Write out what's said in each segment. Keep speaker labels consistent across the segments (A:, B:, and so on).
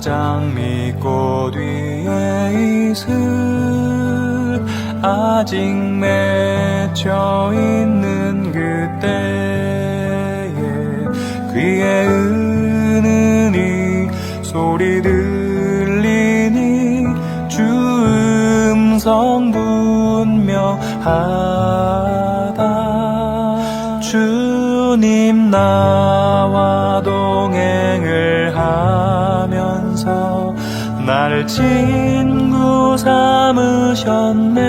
A: 장미꽃 위에 이슬 아직 맺혀 있는 그때에 귀에 은은히 소리 들리니 주 음성 분명하다. 주님 나 하면서. 나를 친구 삼으셨네.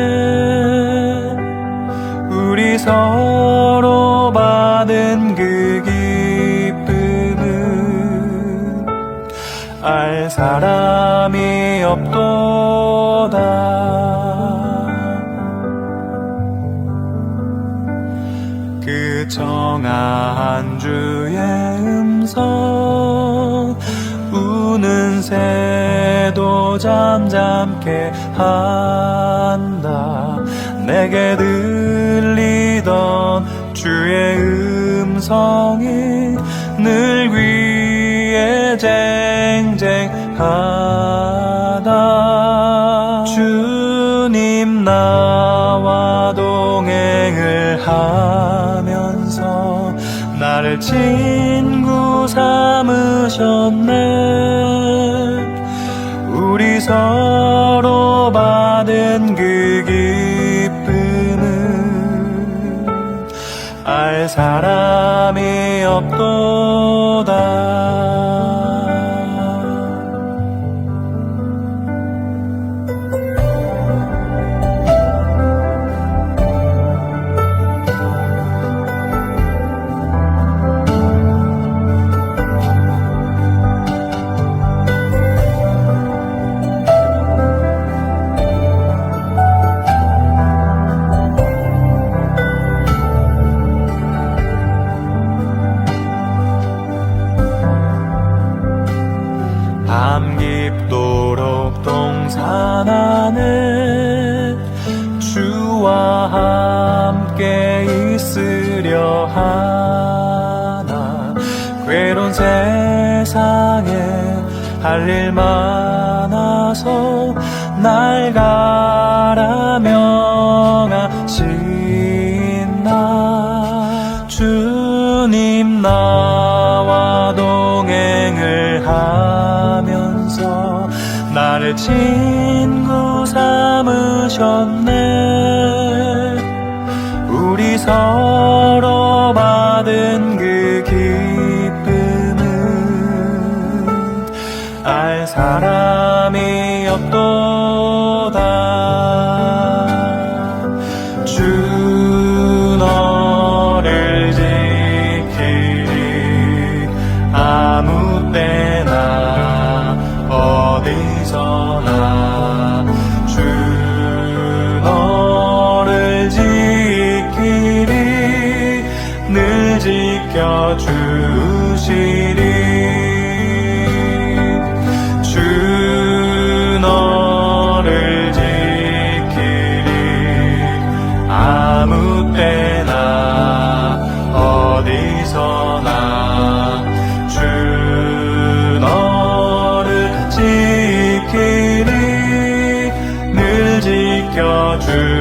A: 우리 서로 받은 그 기쁨은 알 사람이 없도다. 그 정한 주의 음성 새도 잠잠케 한다. 내게 들리던 주의 음성이 늘 귀에 쟁쟁하다. 주님 나와 동행을 하면서 나를 친구 삼으셨네 서로 받은 그 기쁨은 알 사람이 없도다 밤 깊도록 동산 안에 주와 함께 있으려 하나. 괴로운 세상에 할 일 많아서 날 가라 명하신 나 주님 나와 동행을 나를 친구 삼으셨네. 우리 서로 받은 그 기쁨은 알 사람이 없도다 지켜주시리. 주 너를 지키리. 아무 때나 어디서나 주 너를 지키리. 늘 지켜주시리